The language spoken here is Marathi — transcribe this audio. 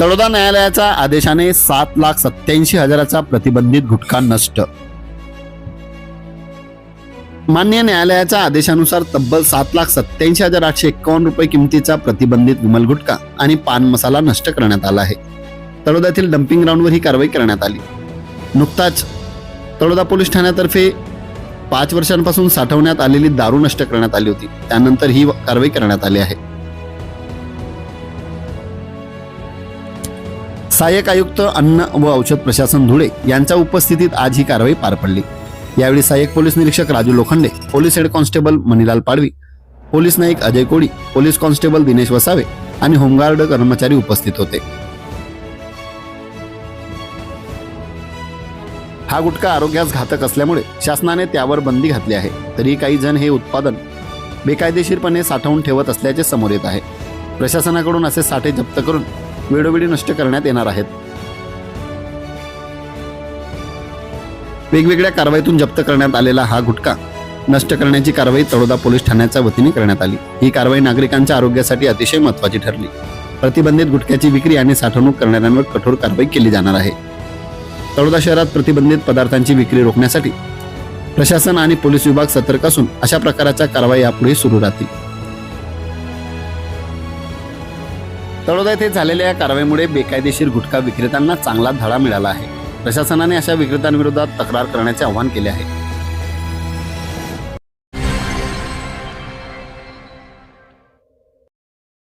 तळोदा न्यायालयाच्या आदेशाने सात लाख सत्याऐंशी हजाराचा प्रतिबंधित गुटखा नष्ट. मान्य न्यायालयाच्या आदेशानुसार तब्बल सात लाख सत्याऐंशी हजार आठशे एक्कावन्न रुपये किमतीचा प्रतिबंधित विमल गुटखा आणि पान मसाला नष्ट करण्यात आला आहे. तळोद्यातील डम्पिंग ग्राउंडवर ही कारवाई करण्यात आली. नुकताच तळोदा पोलीस ठाण्यातर्फे पाच वर्षांपासून साठवण्यात आलेली दारू नष्ट करण्यात आली होती. त्यानंतर ही कारवाई करण्यात आली आहे. सहाय्यक आयुक्त अन्न व औषध प्रशासन धुळे यांच्या उपस्थितीत आज ही कारवाई पार पडली. यावेळी सहाय्यक पोलीस निरीक्षक Raju Lokhande police head constable Manilal Padvi police Naik Ajay Kodi police constable Dinesh Vasave आणि होमगार्ड कर्मचारी उपस्थित होते. हा गुटखा आरोग्यास घातक असल्यामुळे शासनाने त्यावर बंदी घातली आहे. तरी काही जण हे उत्पादन बेकायदेशीरपणे साठवून ठेवत असल्याचे समोर येत आहे. प्रशासनाकडून असे साठे जप्त करून वेळोवेळी नष्ट करण्यात येणार आहेत. वेगवेगळ्या कारवाईतून जप्त करण्यात आलेला हा गुटखा नष्ट करण्याची कारवाई तळोदा पोलीस ठाण्याच्या वतीने करण्यात आली. ही कारवाई नागरिकांच्या आरोग्यासाठी अतिशय महत्वाची ठरली. प्रतिबंधित गुटख्याची विक्री आणि साठवणूक करणाऱ्यांवर कठोर कारवाई केली जाणार आहे. तळोदा शहरात प्रतिबंधित पदार्थांची विक्री रोखण्यासाठी प्रशासन आणि पोलीस विभाग सतर्क असून अशा प्रकारच्या कारवाई यापुढे सुरू राहतील. तळोदा येथे झालेल्या या कारवाईमुळे बेकायदेशीर गुटखा विक्रेत्यांना चांगला धडा मिळाला आहे. प्रशासनाने अशा विक्रेत्यांविरोधात तक्रार करण्याचे आवाहन केले आहे.